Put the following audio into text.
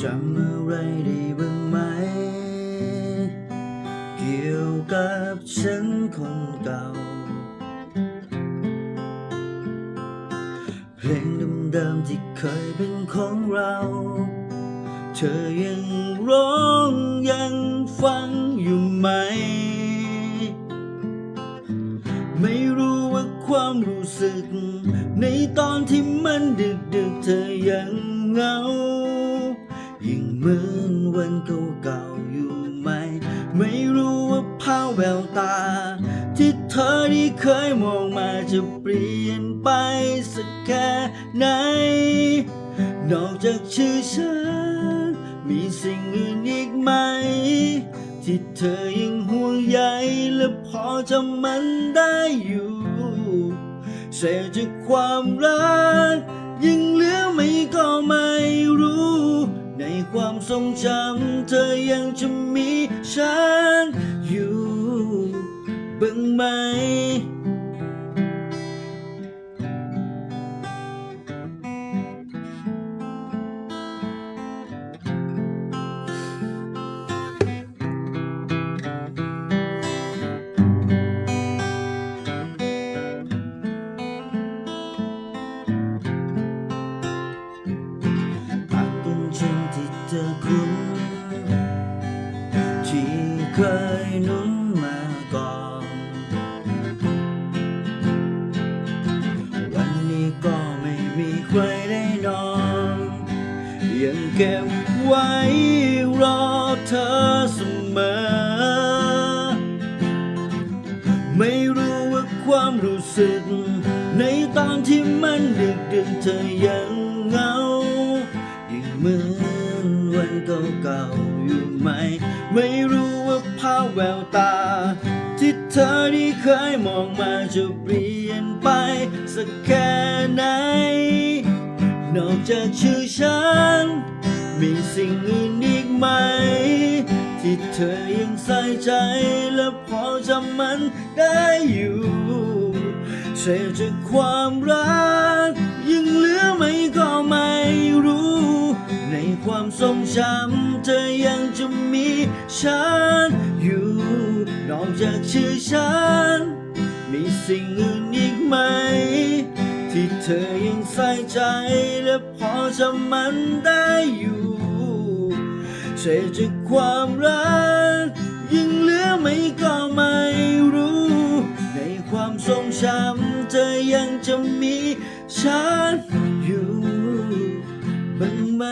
จำอะไรได้บ้างไหม เกี่ยวกับฉันคนเก่า เพลงเดิมๆที่เคยเป็นของเรา เธอยังร้องยังฟังอยู่ไหม ไม่รู้ว่าความรู้สึก ในตอนที่มันดึกๆเธอยังเหงา ยิ่งเหมือนวันเก่าๆอยู่ไหม ไม่รู้ว่าภาพแววตา ที่เธอที่เคยมองมาจะเปลี่ยนไปสักแค่ไหน นอกจากชื่อฉัน มีสิ่งอื่นอีกไหม ที่เธอยังห่วงใยและพอจำมันได้อยู่เศษจากความรัก ยังเหลือไม่ก็ไม่รู้ ในความทรงจำเธอยังจะมีฉันอยู่บ้างไหม นที่เธอคุ้นที่เคยนุ่นมาก่อน วันนี้ก็ไม่มีใครได้นอน ยังเก็บไว้รอเธอเสมอ ไม่รู้ว่าความรู้สึก ในตอนที่มันดึกดึกเธอยัง ตา ที่เธอที่เคยมองมาจะเปลี่ยนไปสักแค่ไหน นอกจากชื่อฉัน มีสิ่งอื่นอีกไหม ที่เธอยังใส่ใจและพอจำมันได้อยู่เศษจากความรัก ยังเหลือไหมก็ไม่รู้ ในความทรงจำเธอยังจะมีฉันอยู่น อกจากชื่อฉัน มีสิ่งอื่นอีกไหม ที่เธอยังใส่ใจและพอจะมันได้อยู่เศยจากความรักยังเหลือไม่ก็ไม่รู้ ในความทรงจำเธอยังจะมีฉันอยู่บ้างไหม